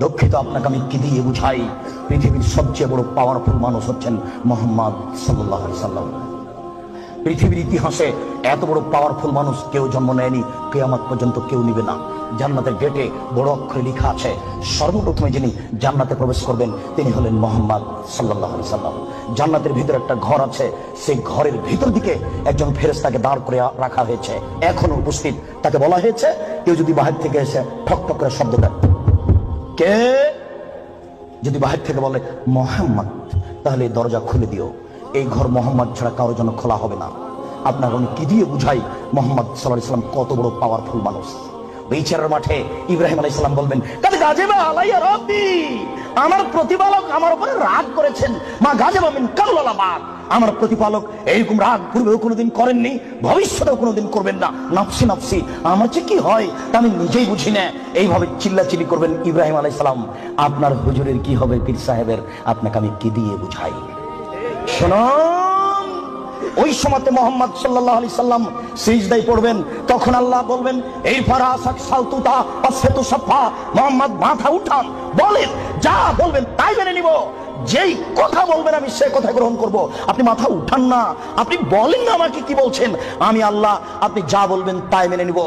দুঃখিত আপনাকে আমি কি দিয়ে বুঝাই? পৃথিবীর সবচেয়ে বড় পাওয়ারফুল মানুষ হচ্ছেন মোহাম্মদ সাল্লাহ সাল্লাম। পৃথিবীর ইতিহাসে এত বড় পাওয়ারফুল মানুষ কেউ জন্ম নেয়নি, কেয়ামত পর্যন্ত কেউ নিবে না। জান্নাতের গেটে বড় অক্ষরে লেখা আছে, সর্বপ্রথমে যিনি জান্নাতে প্রবেশ করবেন, তিনি হলেন মোহাম্মদ সাল্লাহ সাল্লাম। জান্নাতের ভিতরে একটা ঘর আছে, সেই ঘরের ভিতর দিকে একজন ফেরেস্তাকে দাঁড় করে রাখা হয়েছে। এখনও উপস্থিত, তাকে বলা হয়েছে, কেউ যদি বাহির থেকে এসে ঠক ঠক করে শব্দ দেয়। কে? যদি বাহির থেকে বলে, মোহাম্মদ তাহলে দরজা খুলে দিও। এই ঘর মোহাম্মদ ছাড়া কারোর জন্য খোলা হবে না। আপনার আমি কি দিয়ে বুঝাই মোহাম্মদ সাল্লাহ ইসলাম কত বড় পাওয়ারফুল মানুষ? বিচারের মাঠে ইব্রাহিম আলাই ইসলাম বলবেন কাজে আলাইয়া রব্বি। আমার প্রতিপালক আমার উপরে রাগ করেছেন। মা গাজে বামিন কাল্লামাত আমার প্রতিপালক এইরকম রাগ পূর্বেও কোনোদিন করেননি, ভবিষ্যতেও কোনোদিন করবেন না। নাফসি নাফসি, আমার যে কি হয় তা আমি নিজেই বুঝি না। এইভাবে চিল্লাচিল্লি করবেন ইব্রাহিম আলাই সালাম। আপনার হুজুরের কি হবে পীর সাহেবের? আপনাকে আমি কি দিয়ে বুঝাই? শুনুন ওই সময় মোহাম্মদ সাল্লাহ আলি সাল্লাম সিজদাই পড়বেন, তখন আল্লাহ বলবেন, এই ফারা সাক সালতুতা অসেতু সাফা মোহাম্মদ মাথা উঠান, বলেন, যা বলবেন তাই মেনে নিব। যেই কথা বলবেন আমি সে কথা গ্রহণ করব। আপনি মাথা উঠান না, আপনি বলেন না আমাকে কি বলছেন। আমি আল্লাহ, আপনি যা বলবেন তাই মেনে নিব।